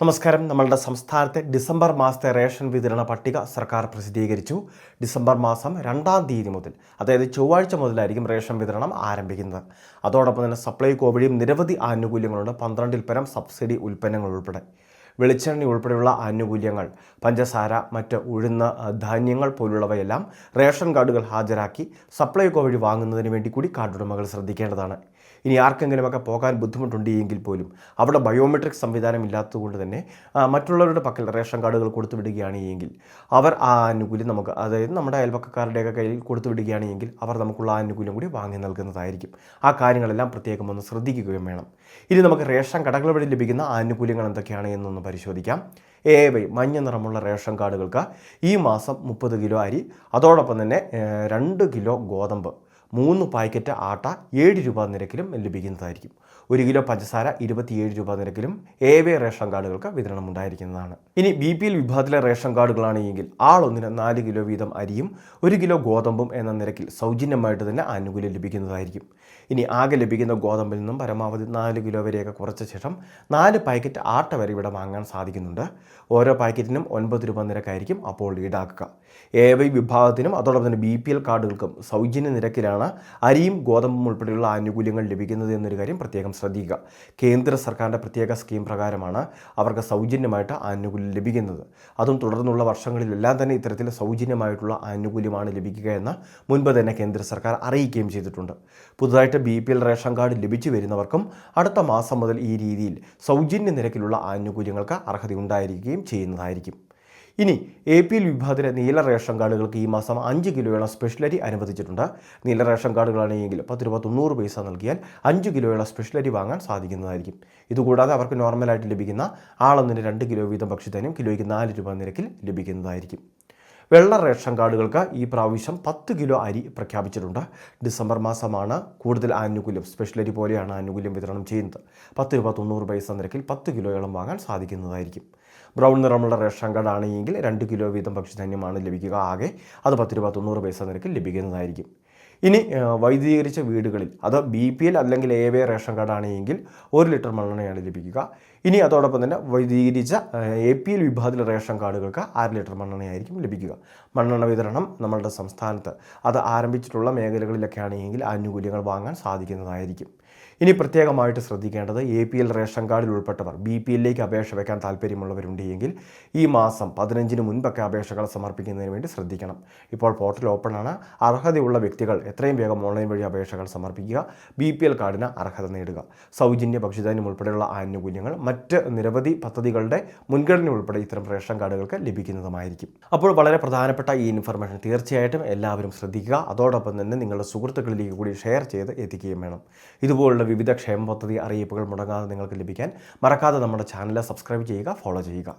നമസ്കാരം. നമ്മളുടെ സംസ്ഥാനത്തെ ഡിസംബർ മാസത്തെ റേഷൻ വിതരണ പട്ടിക സർക്കാർ പ്രസിദ്ധീകരിച്ചു. ഡിസംബർ മാസം രണ്ടാം തീയതി മുതൽ അതായത് ചൊവ്വാഴ്ച മുതലായിരിക്കും റേഷൻ വിതരണം ആരംഭിക്കുന്നത്. അതോടൊപ്പം തന്നെ സപ്ലൈ വഴിയും നിരവധി ആനുകൂല്യങ്ങളുണ്ട്. പന്ത്രണ്ടിൽ പരം സബ്സിഡി ഉൽപ്പന്നങ്ങൾ ഉൾപ്പെടെ. വെളിച്ചെണ്ണ ഉൾപ്പെടെയുള്ള ആനുകൂല്യങ്ങൾ പഞ്ചസാര മറ്റ് ഉഴുന്ന ധാന്യങ്ങൾ പോലുള്ളവയെല്ലാം റേഷൻ കാർഡുകൾ ഹാജരാക്കി സപ്ലൈകോ വഴി വാങ്ങുന്നതിന് വേണ്ടി കൂടി കാർഡുടമകൾ ശ്രദ്ധിക്കേണ്ടതാണ്. ഇനി ആർക്കെങ്കിലുമൊക്കെ പോകാൻ ബുദ്ധിമുട്ടുണ്ട് എങ്കിൽ പോലും അവിടെ ബയോമെട്രിക് സംവിധാനം ഇല്ലാത്തതുകൊണ്ട് തന്നെ മറ്റുള്ളവരുടെ പക്കൽ റേഷൻ കാർഡുകൾ കൊടുത്തു വിടുകയാണ് എങ്കിൽ അവർ ആ ആനുകൂല്യം നമുക്ക് അതായത് നമ്മുടെ അയൽപക്കക്കാരുടെയൊക്കെ കയ്യിൽ കൊടുത്തു വിടുകയാണ് എങ്കിൽ അവർ നമുക്കുള്ള ആനുകൂല്യം കൂടി വാങ്ങി നൽകുന്നതായിരിക്കും. ആ കാര്യങ്ങളെല്ലാം പ്രത്യേകം ഒന്ന് ശ്രദ്ധിക്കുകയും വേണം. ഇനി നമുക്ക് റേഷൻ കടകൾ വഴി ലഭിക്കുന്ന ആനുകൂല്യങ്ങൾ എന്തൊക്കെയാണ് എന്നൊന്ന് പരിശോധിക്കാം. എ വൈ മഞ്ഞ നിറമുള്ള റേഷൻ കാർഡുകൾക്ക് ഈ മാസം മുപ്പത് കിലോ അരി അതോടൊപ്പം തന്നെ രണ്ട് കിലോ ഗോതമ്പ് മൂന്ന് പാക്കറ്റ് ആട്ട ഏഴ് രൂപ നിരക്കിലും ലഭിക്കുന്നതായിരിക്കും. ഒരു കിലോ പഞ്ചസാര ഇരുപത്തിയേഴ് രൂപ നിരക്കിലും എ വേ റേഷൻ കാർഡുകൾക്ക് വിതരണം ഉണ്ടായിരിക്കുന്നതാണ്. ഇനി ബി പി എൽ വിഭാഗത്തിലെ റേഷൻ കാർഡുകളാണ് എങ്കിൽ ആളൊന്നിന് നാല് കിലോ വീതം അരിയും ഒരു കിലോ ഗോതമ്പും എന്ന നിരക്കിൽ സൗജന്യമായിട്ട് തന്നെ ആനുകൂല്യം ലഭിക്കുന്നതായിരിക്കും. ഇനി ആകെ ലഭിക്കുന്ന ഗോതമ്പിൽ നിന്നും പരമാവധി നാല് കിലോ വരെയൊക്കെ കുറച്ച ശേഷം നാല് പാക്കറ്റ് ആട്ട വരെ ഇവിടെ വാങ്ങാൻ സാധിക്കുന്നുണ്ട്. ഓരോ പാക്കറ്റിനും ഒൻപത് രൂപ നിരക്കായിരിക്കും അപ്പോൾ ഈടാക്കുക. എ വൈ വിഭാഗത്തിനും അതോടൊപ്പം തന്നെ ബി പി എൽ കാർഡുകൾക്കും സൗജന്യ നിരക്കിലാണ് അരിയും ഗോതമ്പും ഉൾപ്പെടെയുള്ള ആനുകൂല്യങ്ങൾ ലഭിക്കുന്നത് എന്നൊരു കാര്യം പ്രത്യേകം ശ്രദ്ധിക്കുക. കേന്ദ്ര സർക്കാരിന്റെ പ്രത്യേക സ്കീം പ്രകാരമാണ് അവർക്ക് സൗജന്യമായിട്ട് ആനുകൂല്യം ലഭിക്കുന്നത്. അതും തുടർന്നുള്ള വർഷങ്ങളിലെല്ലാം തന്നെ ഇത്തരത്തിൽ സൗജന്യമായിട്ടുള്ള ആനുകൂല്യമാണ് ലഭിക്കുക എന്ന് മുൻപ് തന്നെ കേന്ദ്ര സർക്കാർ അറിയിക്കുകയും ചെയ്തിട്ടുണ്ട്. പുതുതായിട്ട് B P L ration card ലഭിച്ചു വരുന്നവർക്കും അടുത്ത മാസം മുതൽ ഈ രീതിയിൽ സൗജന്യ നിരക്കിലുള്ള ആനുകൂല്യങ്ങൾക്ക് അർഹതയുണ്ടായിരിക്കുകയും ചെയ്യുന്നതായിരിക്കും. ഇനി എ പി എൽ വിഭാഗത്തിലെ നീല റേഷൻ കാർഡുകൾക്ക് ഈ മാസം അഞ്ച് കിലോയോളം സ്പെഷ്യലരി അനുവദിച്ചിട്ടുണ്ട്. നീല റേഷൻ കാർഡുകളാണെങ്കിൽ പത്ത് രൂപ തൊണ്ണൂറ് പൈസ നൽകിയാൽ അഞ്ച് കിലോയോളം സ്പെഷ്യലരി വാങ്ങാൻ സാധിക്കുന്നതായിരിക്കും. ഇതുകൂടാതെ അവർക്ക് നോർമലായിട്ട് ലഭിക്കുന്ന ആളൊന്നിന് രണ്ട് കിലോ വീതം ഭക്ഷ്യധാന്യം കിലോയ്ക്ക് നാല് രൂപ നിരക്കിൽ ലഭിക്കുന്നതായിരിക്കും. വെള്ള റേഷൻ കാർഡുകൾക്ക് ഈ പ്രാവശ്യം പത്ത് കിലോ അരി പ്രഖ്യാപിച്ചിട്ടുണ്ട്. ഡിസംബർ മാസമാണ് കൂടുതൽ ആനുകൂല്യം സ്പെഷ്യൽ അരി പോലെയാണ് ആനുകൂല്യം വിതരണം ചെയ്യുന്നത്. പത്ത് രൂപ തൊണ്ണൂറ് പൈസ നിരക്കിൽ പത്ത് കിലോയോളം വാങ്ങാൻ സാധിക്കുന്നതായിരിക്കും. ബ്രൗൺ നിറമുള്ള റേഷൻ കാർഡ് ആണെങ്കിൽ രണ്ട് കിലോ വീതം ഭക്ഷ്യധാന്യമാണ് ലഭിക്കുക ആകെ. അത് പത്ത് രൂപ തൊണ്ണൂറ് പൈസ നിരക്കിൽ ലഭിക്കുന്നതായിരിക്കും. ഇനി വൈദ്യുതീകരിച്ച വീടുകളിൽ അത് ബി പി എൽ അല്ലെങ്കിൽ എ വേ റേഷൻ കാർഡ് ആണെങ്കിൽ ഒരു ലിറ്റർ മണ്ണെണ്ണയാണ് ലഭിക്കുക. ഇനി അതോടൊപ്പം തന്നെ വൈദ്യുതീകരിച്ച എ പി എൽ വിഭാഗത്തിലെ റേഷൻ കാർഡുകൾക്ക് അര ലിറ്റർ മണ്ണെണ്ണയായിരിക്കും ലഭിക്കുക. മണ്ണെണ്ണ വിതരണം നമ്മളുടെ സംസ്ഥാനത്ത് അത് ആരംഭിച്ചിട്ടുള്ള മേഖലകളിലൊക്കെ ആണെങ്കിൽ ആനുകൂല്യങ്ങൾ വാങ്ങാൻ സാധിക്കുന്നതായിരിക്കും. ഇനി പ്രത്യേകമായിട്ട് ശ്രദ്ധിക്കേണ്ടത് എ പി എൽ റേഷൻ കാർഡിൽ ഉൾപ്പെട്ടവർ ബി പി എല്ലിലേക്ക് അപേക്ഷ വയ്ക്കാൻ താല്പര്യമുള്ളവരുണ്ട് എങ്കിൽ ഈ മാസം പതിനഞ്ചിന് മുൻപൊക്കെ അപേക്ഷകൾ സമർപ്പിക്കുന്നതിന് വേണ്ടി ശ്രദ്ധിക്കണം. ഇപ്പോൾ പോർട്ടൽ ഓപ്പണാണ് അർഹതയുള്ള വ്യക്തികൾ എത്രയും വേഗം ഓൺലൈൻ വഴി അപേക്ഷകൾ സമർപ്പിക്കുക. ബി പി എൽ കാർഡിന് അർഹത നേടുക. സൗജന്യ ഭക്ഷ്യധാന്യം ഉൾപ്പെടെയുള്ള ആനുകൂല്യങ്ങൾ മറ്റ് നിരവധി പദ്ധതികളുടെ മുൻഗണന ഉൾപ്പെടെ ഇത്തരം റേഷൻ കാർഡുകൾക്ക് ലഭിക്കുന്നതുമായിരിക്കും. അപ്പോൾ വളരെ പ്രധാനപ്പെട്ട ഈ ഇൻഫർമേഷൻ തീർച്ചയായിട്ടും എല്ലാവരും ശ്രദ്ധിക്കുക. അതോടൊപ്പം തന്നെ നിങ്ങളുടെ സുഹൃത്തുക്കളിലേക്ക് കൂടി ഷെയർ ചെയ്ത് എത്തിക്കുകയും വേണം. ഇതുപോലുള്ള വിവിധ ക്ഷേമ പദ്ധതി അറിയിപ്പുകൾ മുടങ്ങാതെ നിങ്ങൾക്ക് ലഭിക്കാൻ മറക്കാതെ നമ്മുടെ ചാനൽ സബ്സ്ക്രൈബ് ചെയ്യുക ഫോളോ ചെയ്യുക.